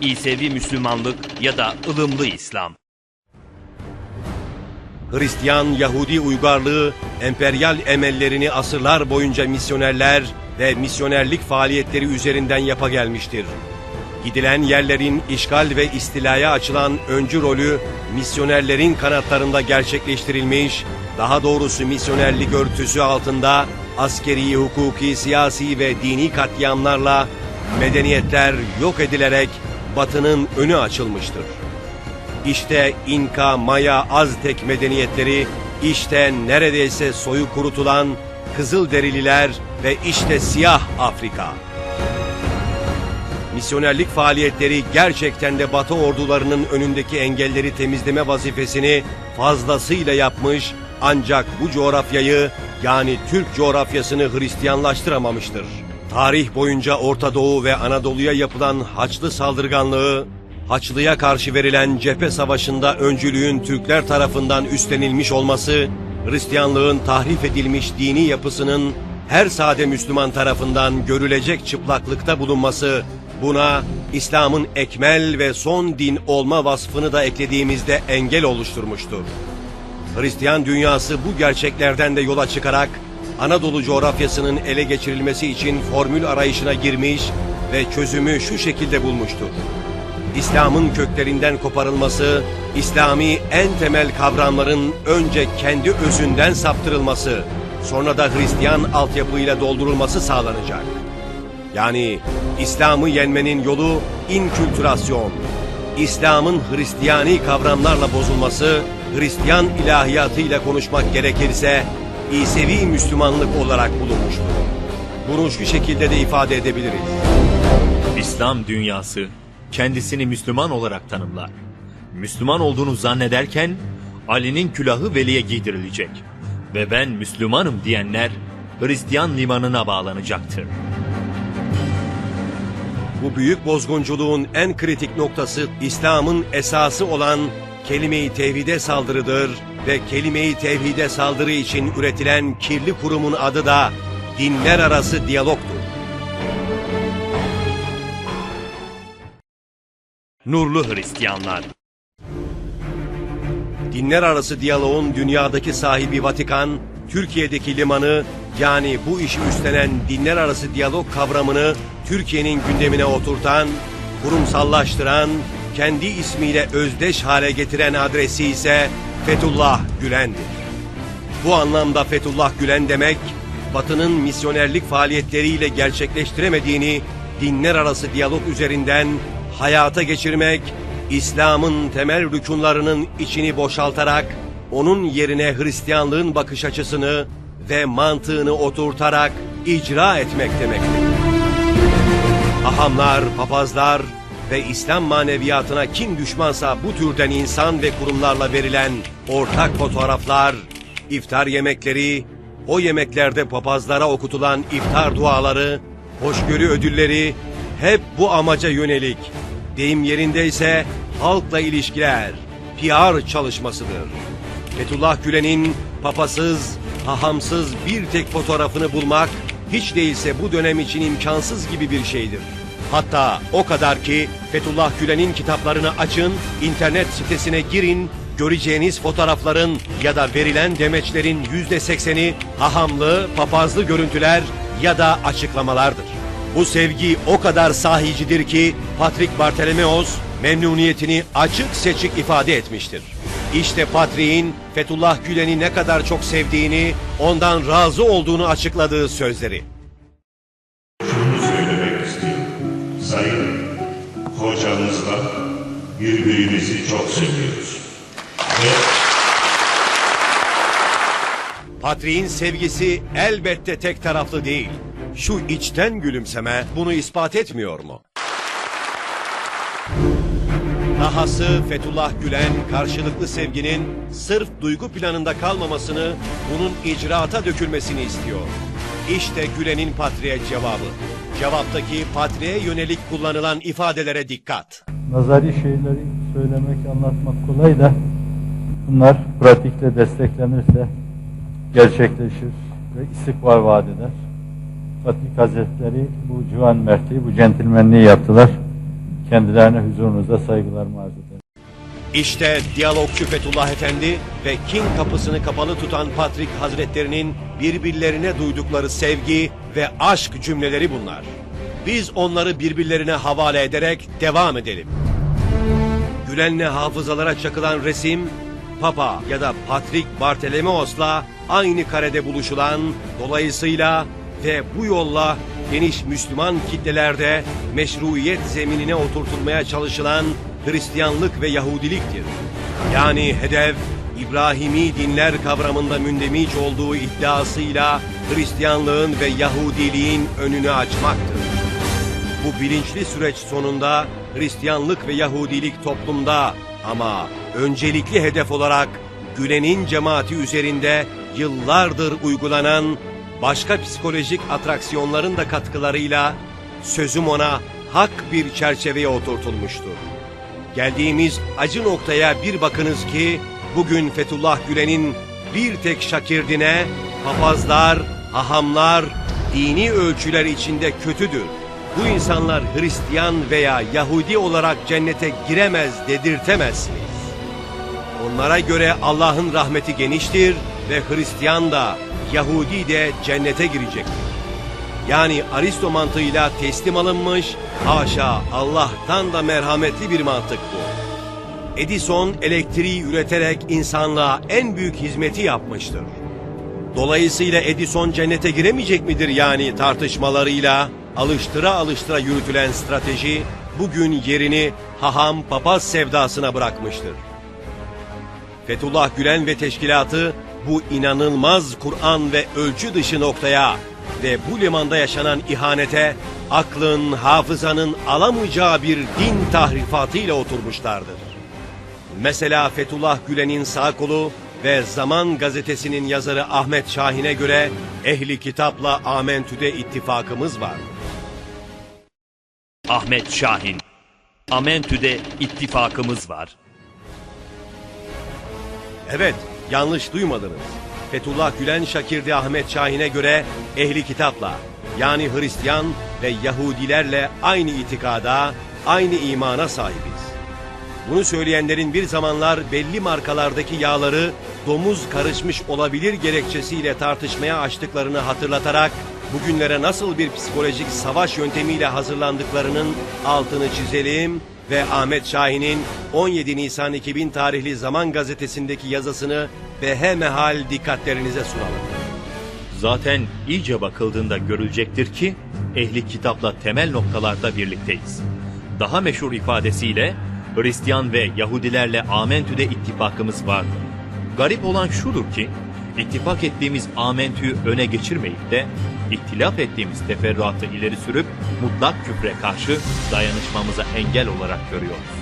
İsevi Müslümanlık ya da ılımlı İslam. Hristiyan Yahudi uygarlığı emperyal emellerini asırlar boyunca misyonerler ve misyonerlik faaliyetleri üzerinden yapa gelmiştir. Gidilen yerlerin işgal ve istilaya açılan öncü rolü misyonerlerin kanatlarında gerçekleştirilmiş, daha doğrusu misyonerlik örtüsü altında askeri, hukuki, siyasi ve dini katliamlarla medeniyetler yok edilerek batının önü açılmıştır. İşte İnka, Maya, Aztek medeniyetleri, işte neredeyse soyu kurutulan Kızılderililer ve işte siyah Afrika. Misyonerlik faaliyetleri gerçekten de Batı ordularının önündeki engelleri temizleme vazifesini fazlasıyla yapmış ancak bu coğrafyayı yani Türk coğrafyasını Hristiyanlaştıramamıştır. Tarih boyunca Orta Doğu ve Anadolu'ya yapılan Haçlı saldırganlığı, Haçlı'ya karşı verilen cephe savaşında öncülüğün Türkler tarafından üstlenilmiş olması, Hristiyanlığın tahrif edilmiş dini yapısının her sade Müslüman tarafından görülecek çıplaklıkta bulunması, buna İslam'ın ekmel ve son din olma vasfını da eklediğimizde engel oluşturmuştur. Hristiyan dünyası bu gerçeklerden de yola çıkarak Anadolu coğrafyasının ele geçirilmesi için formül arayışına girmiş ve çözümü şu şekilde bulmuştur. İslam'ın köklerinden koparılması, İslami en temel kavramların önce kendi özünden saptırılması, sonra da Hristiyan altyapıyla doldurulması sağlanacak. Yani İslam'ı yenmenin yolu inkültürasyon. İslam'ın Hristiyani kavramlarla bozulması, Hristiyan ilahiyatıyla konuşmak gerekirse İsevi Müslümanlık olarak bulunmuştur. Bunu şu şekilde de ifade edebiliriz. İslam dünyası kendisini Müslüman olarak tanımlar. Müslüman olduğunu zannederken Ali'nin külahı veliye giydirilecek. Ve ben Müslümanım diyenler Hristiyan limanına bağlanacaktır. Bu büyük bozgunculuğun en kritik noktası İslam'ın esası olan kelime-i tevhide saldırıdır ve kelime-i tevhide saldırı için üretilen kirli kurumun adı da dinler arası diyalogtur. Nurlu Hristiyanlar. Dinler arası diyaloğun dünyadaki sahibi Vatikan, Türkiye'deki limanı yani bu işi üstlenen dinler arası diyalog kavramını Türkiye'nin gündemine oturtan, kurumsallaştıran, kendi ismiyle özdeş hale getiren adresi ise Fethullah Gülen'dir. Bu anlamda Fethullah Gülen demek, Batı'nın misyonerlik faaliyetleriyle gerçekleştiremediğini dinler arası diyalog üzerinden hayata geçirmek, İslam'ın temel rükunlarının içini boşaltarak, onun yerine Hristiyanlığın bakış açısını ve mantığını oturtarak icra etmek demektir. Hahamlar, papazlar ve İslam maneviyatına kim düşmansa bu türden insan ve kurumlarla verilen ortak fotoğraflar, iftar yemekleri, o yemeklerde papazlara okutulan iftar duaları, hoşgörü ödülleri hep bu amaca yönelik. Deyim yerindeyse halkla ilişkiler, PR çalışmasıdır. Fethullah Gülen'in papasız, hahamsız bir tek fotoğrafını bulmak hiç değilse bu dönem için imkansız gibi bir şeydir. Hatta o kadar ki Fethullah Gülen'in kitaplarını açın, internet sitesine girin, göreceğiniz fotoğrafların ya da verilen demeçlerin yüzde sekseni hahamlı, papazlı görüntüler ya da açıklamalardır. Bu sevgi o kadar sahicidir ki Patrik Bartolomeos memnuniyetini açık seçik ifade etmiştir. İşte Patriğin Fethullah Gülen'i ne kadar çok sevdiğini, ondan razı olduğunu açıkladığı sözleri. Birbirimizi çok seviyoruz. Ve Patriğin sevgisi elbette tek taraflı değil. Şu içten gülümseme bunu ispat etmiyor mu? Dahası Fethullah Gülen karşılıklı sevginin sırf duygu planında kalmamasını, bunun icraata dökülmesini istiyor. İşte Gülen'in Patriğe cevabı. Cevaptaki Patriğe yönelik kullanılan ifadelere dikkat. Nazari şeyleri söylemek, anlatmak kolay da bunlar pratikle desteklenirse gerçekleşir ve istikbal vaat eder. Fatih Hazretleri bu civan mertliği, bu centilmenliği yaptılar. kendilerine huzurunuzda saygılarımı arz ederim. İşte diyalogçu Fethullah Efendi ve King kapısını kapalı tutan Patrik Hazretlerinin birbirlerine duydukları sevgi ve aşk cümleleri bunlar. Biz onları birbirlerine havale ederek devam edelim. Gülen'le hafızalara çakılan resim, Papa ya da Patrik Bartolomeos'la aynı karede buluşulan, dolayısıyla ve bu yolla geniş Müslüman kitlelerde meşruiyet zeminine oturtulmaya çalışılan Hristiyanlık ve Yahudiliktir. Yani hedef İbrahimi dinler kavramında mündemiç olduğu iddiasıyla Hristiyanlığın ve Yahudiliğin önünü açmaktır. Bu bilinçli süreç sonunda Hristiyanlık ve Yahudilik toplumda ama öncelikli hedef olarak Gülen'in cemaati üzerinde yıllardır uygulanan başka psikolojik atraksiyonların da katkılarıyla sözüm ona hak bir çerçeveye oturtulmuştur. Geldiğimiz acı noktaya bir bakınız ki bugün Fethullah Gülen'in bir tek şakirdine papazlar, hahamlar, dini ölçüler içinde kötüdür. Bu insanlar Hristiyan veya Yahudi olarak cennete giremez dedirtemezsiniz. Onlara göre Allah'ın rahmeti geniştir ve Hristiyan da Yahudi de cennete girecektir. Yani Aristo mantığıyla teslim alınmış, haşa Allah'tan da merhametli bir mantık bu. Edison elektriği üreterek insanlığa en büyük hizmeti yapmıştır. Dolayısıyla Edison cennete giremeyecek midir yani tartışmalarıyla alıştıra alıştıra yürütülen strateji bugün yerini haham papaz sevdasına bırakmıştır. Fethullah Gülen ve teşkilatı bu inanılmaz Kur'an ve ölçü dışı noktaya ve bu limanda yaşanan ihanete aklın, hafızanın alamayacağı bir din tahrifatıyla oturmuşlardır. Mesela Fethullah Gülen'in sağ kolu ve Zaman gazetesinin yazarı Ahmet Şahin'e göre ehli kitapla Amentü'de ittifakımız var. Ahmet Şahin. Amentü'de ittifakımız var. Evet, yanlış duymadınız. Fethullah Gülen Şakirdi Ahmet Şahin'e göre ehli kitapla yani Hristiyan ve Yahudilerle aynı itikada, aynı imana sahibiz. Bunu söyleyenlerin bir zamanlar belli markalardaki yağları domuz karışmış olabilir gerekçesiyle tartışmaya açtıklarını hatırlatarak bugünlere nasıl bir psikolojik savaş yöntemiyle hazırlandıklarının altını çizelim ve Ahmet Şahin'in 17 Nisan 2000 tarihli Zaman gazetesindeki yazısını behemehal dikkatlerinize sunalım. Zaten iyice bakıldığında görülecektir ki ehli kitapla temel noktalarda birlikteyiz. Daha meşhur ifadesiyle Hristiyan ve Yahudilerle Amentü'de ittifakımız vardı. Garip olan şudur ki ittifak ettiğimiz Amentü'yü öne geçirmeyip de ihtilaf ettiğimiz teferruatı ileri sürüp mutlak küfre karşı dayanışmamıza engel olarak görüyoruz.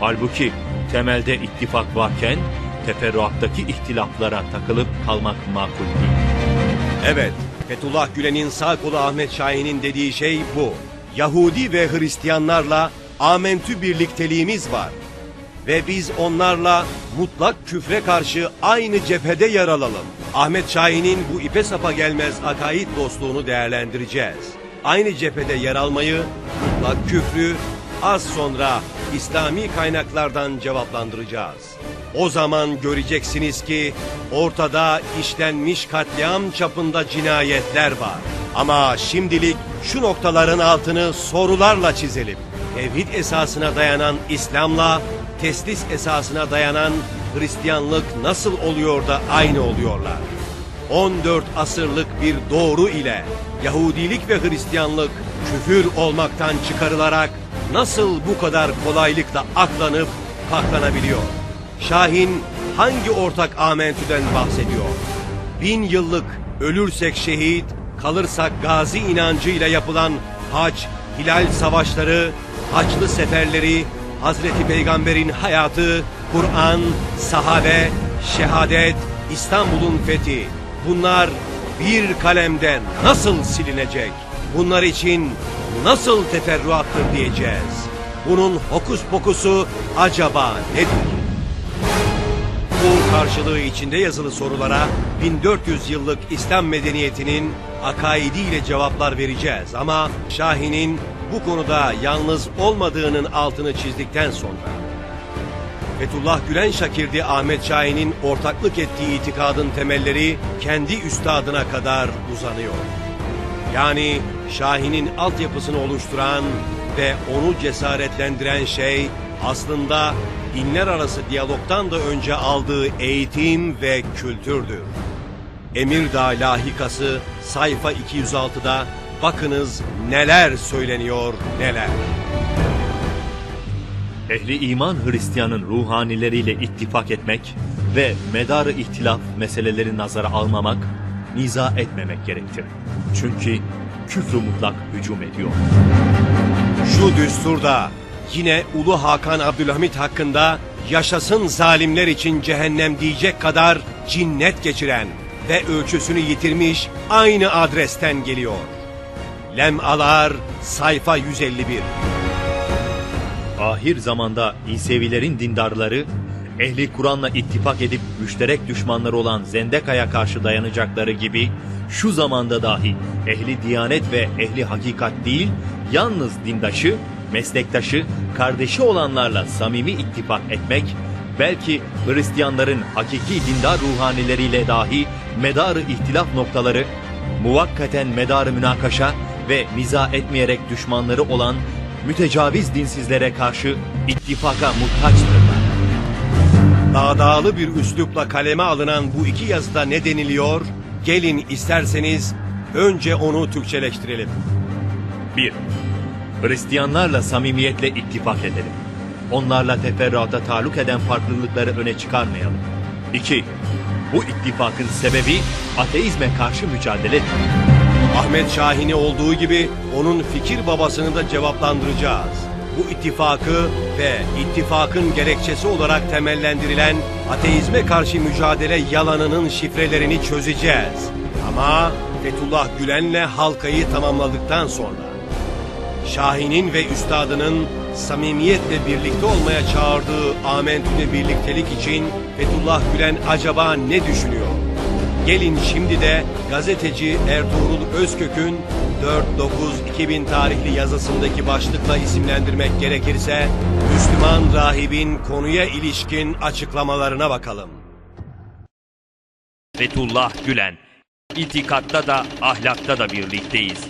Halbuki temelde ittifak varken teferruattaki ihtilaflara takılıp kalmak makul değil. Evet, Fethullah Gülen'in sağ kolu Ahmet Şahin'in dediği şey bu. Yahudi ve Hristiyanlarla amentü birlikteliğimiz var. Ve biz onlarla mutlak küfre karşı aynı cephede yer alalım. Ahmet Şahin'in bu ipe sapa gelmez akaid dostluğunu değerlendireceğiz. Aynı cephede yer almayı, mutlak küfrü az sonra İslami kaynaklardan cevaplandıracağız. O zaman göreceksiniz ki ortada işlenmiş katliam çapında cinayetler var. Ama şimdilik şu noktaların altını sorularla çizelim. Tevhid esasına dayanan İslam'la teslis esasına dayanan Hristiyanlık nasıl oluyor da aynı oluyorlar? 14 asırlık bir doğru ile Yahudilik ve Hristiyanlık küfür olmaktan çıkarılarak nasıl bu kadar kolaylıkla aklanıp paklanabiliyor? Şahin hangi ortak amentüden bahsediyor? Bin yıllık ölürsek şehit, kalırsak gazi inancıyla yapılan hac, hilal savaşları, haçlı seferleri, Hazreti Peygamber'in hayatı, Kur'an, sahabe, şehadet, İstanbul'un fethi. Bunlar bir kalemden nasıl silinecek? Bunlar için nasıl teferruattır diyeceğiz. Bunun hokus pokusu acaba nedir? Bu karşılığı içinde yazılı sorulara 1400 yıllık İslam medeniyetinin akaidiyle cevaplar vereceğiz ama Şahin'in bu konuda yalnız olmadığının altını çizdikten sonra Fethullah Gülen Şakir'di Ahmet Şahin'in ortaklık ettiği itikadın temelleri kendi üstadına kadar uzanıyor. Yani Şahin'in altyapısını oluşturan ve onu cesaretlendiren şey aslında dinler arası diyalogtan da önce aldığı eğitim ve kültürdür. Emirdağ lahikası sayfa 206'da bakınız neler söyleniyor neler. Ehli iman Hristiyanın ruhanileriyle ittifak etmek ve medarı ihtilaf meseleleri nazara almamak, niza etmemek gerektir. Çünkü küfrü mutlak hücum ediyor. Şu düsturda yine Ulu Hakan Abdülhamit hakkında yaşasın zalimler için cehennem diyecek kadar cinnet geçiren ve ölçüsünü yitirmiş aynı adresten geliyor. Lemalar sayfa 151. Ahir zamanda İsevilerin dindarları, ehli Kur'an'la ittifak edip müşterek düşmanları olan Zendeka'ya karşı dayanacakları gibi, şu zamanda dahi ehli diyanet ve ehli hakikat değil, yalnız dindaşı, meslektaşı, kardeşi olanlarla samimi ittifak etmek, belki Hristiyanların hakiki dindar ruhanileriyle dahi medarı ihtilaf noktaları, muvakkaten medarı münakaşa ve niza etmeyerek düşmanları olan mütecaviz dinsizlere karşı ittifaka muhtaçtırlar. Dağdağlı bir üslupla kaleme alınan bu iki yazıda ne deniliyor? Gelin isterseniz önce onu Türkçeleştirelim. 1. Hristiyanlarla samimiyetle ittifak edelim. Onlarla teferruata taluk eden farklılıkları öne çıkarmayalım. 2. Bu ittifakın sebebi ateizme karşı mücadeledir. Ahmet Şahin'i olduğu gibi onun fikir babasını da cevaplandıracağız. Bu ittifakı ve ittifakın gerekçesi olarak temellendirilen ateizme karşı mücadele yalanının şifrelerini çözeceğiz. Ama Fethullah Gülen'le halkayı tamamladıktan sonra Şahin'in ve üstadının samimiyetle birlikte olmaya çağırdığı Amentü'de birliktelik için Fethullah Gülen acaba ne düşünüyor? Gelin şimdi de gazeteci Ertuğrul Özkök'ün 4-9-2000 tarihli yazısındaki başlıkla isimlendirmek gerekirse Müslüman rahibin konuya ilişkin açıklamalarına bakalım. Fethullah Gülen. İtikatta da ahlakta da birlikteyiz.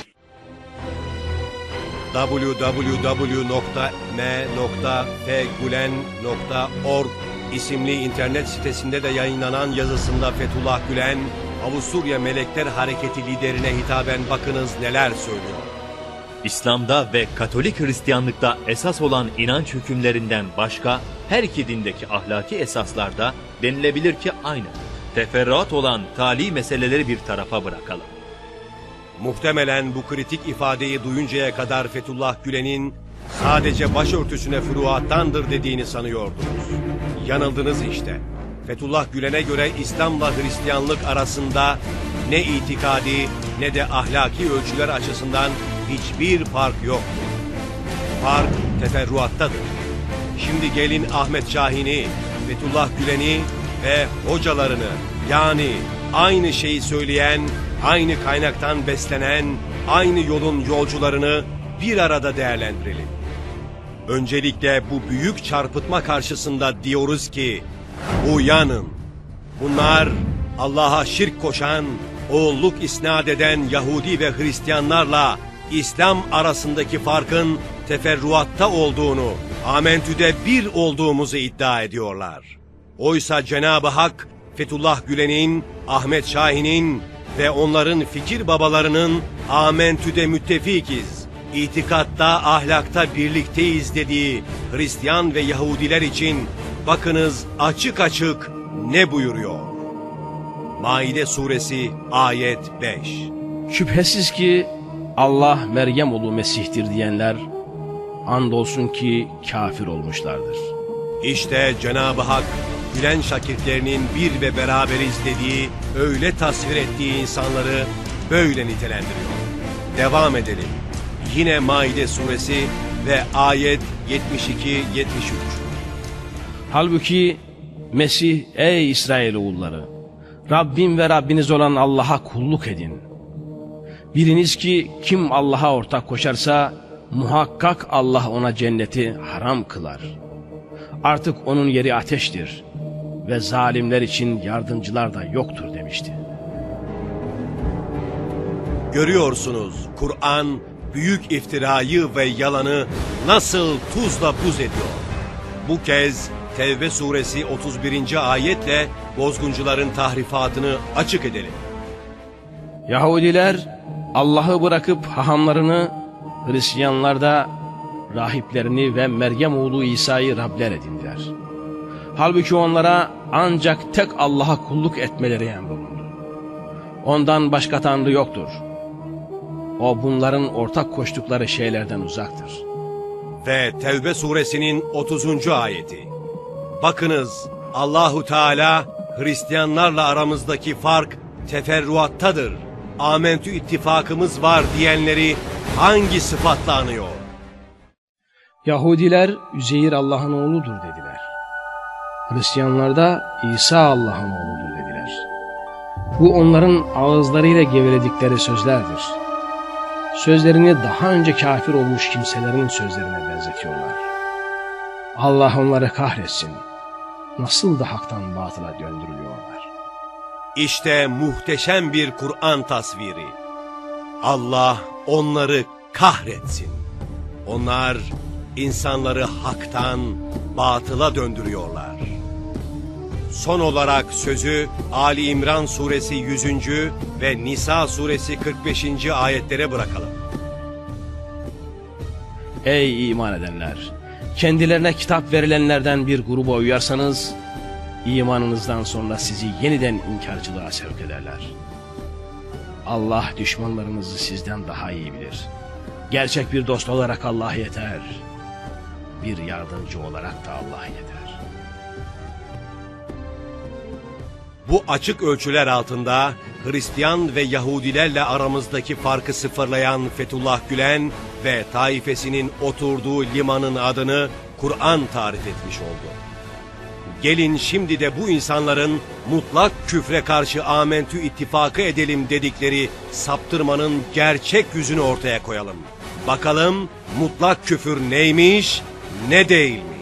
www.m.fgulen.org isimli internet sitesinde de yayınlanan yazısında Fethullah Gülen, Avusturya Melekler Hareketi liderine hitaben bakınız neler söylüyor. İslam'da ve Katolik Hristiyanlıkta esas olan inanç hükümlerinden başka her iki dindeki ahlaki esaslarda denilebilir ki aynı. Teferruat olan tali meseleleri bir tarafa bırakalım. Muhtemelen bu kritik ifadeyi duyuncaya kadar Fethullah Gülen'in sadece başörtüsüne furuattandır dediğini sanıyordunuz. Yanıldınız işte. Fethullah Gülen'e göre İslam'la Hristiyanlık arasında ne itikadi ne de ahlaki ölçüler açısından hiçbir fark yoktur. Fark teferruattadır. Şimdi gelin Ahmet Şahin'i, Fethullah Gülen'i ve hocalarını yani aynı şeyi söyleyen, aynı kaynaktan beslenen, aynı yolun yolcularını bir arada değerlendirelim. Öncelikle bu büyük çarpıtma karşısında diyoruz ki uyanın. Bunlar Allah'a şirk koşan, oğulluk isnat eden Yahudi ve Hristiyanlarla İslam arasındaki farkın teferruatta olduğunu, amentüde bir olduğumuzu iddia ediyorlar. Oysa Cenab-ı Hak Fethullah Gülen'in, Ahmet Şahin'in ve onların fikir babalarının amentüde müttefikiz, itikatta, ahlakta birlikteyiz dediği Hristiyan ve Yahudiler için bakınız açık açık ne buyuruyor? Maide suresi ayet 5. Şüphesiz ki Allah Meryem oğlu Mesih'tir diyenler andolsun ki kafir olmuşlardır. İşte Cenab-ı Hak Gülen şakirtlerinin bir ve beraberiz dediği, öyle tasvir ettiği insanları böyle nitelendiriyor. Devam edelim. Yine Maide suresi ve ayet 72-73. Halbuki Mesih ey İsrail oğulları Rabbim ve Rabbiniz olan Allah'a kulluk edin. Biriniz ki kim Allah'a ortak koşarsa muhakkak Allah ona cenneti haram kılar. Artık onun yeri ateştir ve zalimler için yardımcılar da yoktur demişti. Görüyorsunuz Kur'an büyük iftirayı ve yalanı nasıl tuzla buz ediyor. Bu kez Tevbe suresi 31. ayetle bozguncuların tahrifatını açık edelim. Yahudiler Allah'ı bırakıp hahamlarını, Hristiyanlar da rahiplerini ve Meryem oğlu İsa'yı Rabler edindiler. Halbuki onlara ancak tek Allah'a kulluk etmeleri emrolundu. Ondan başka tanrı yoktur. O bunların ortak koştukları şeylerden uzaktır. Ve Tevbe suresinin 30. ayeti. Bakınız Allahu Teala Hristiyanlarla aramızdaki fark teferruattadır. Amentü ittifakımız var diyenleri hangi sıfatla anıyor? Yahudiler Üzeyir Allah'ın oğludur dediler. Hristiyanlar da İsa Allah'ın oğludur dediler. Bu onların ağızlarıyla geveledikleri sözlerdir. Sözlerini daha önce kafir olmuş kimselerin sözlerine benzetiyorlar. Allah onları kahretsin. Nasıl da haktan batıla döndürülüyorlar. İşte muhteşem bir Kur'an tasviri. Allah onları kahretsin. Onlar insanları haktan batıla döndürüyorlar. Son olarak sözü Ali İmran suresi 100. ve Nisa suresi 45. ayetlere bırakalım. Ey iman edenler! Kendilerine kitap verilenlerden bir gruba uyarsanız, imanınızdan sonra sizi yeniden inkarcılığa sevk ederler. Allah düşmanlarınızı sizden daha iyi bilir. Gerçek bir dost olarak Allah yeter. Bir yardımcı olarak da Allah yeter. Bu açık ölçüler altında Hristiyan ve Yahudilerle aramızdaki farkı sıfırlayan Fethullah Gülen ve taifesinin oturduğu limanın adını Kur'an tarif etmiş oldu. Gelin şimdi de bu insanların mutlak küfre karşı amentü ittifakı edelim dedikleri saptırmanın gerçek yüzünü ortaya koyalım. Bakalım mutlak küfür neymiş, ne değilmiş.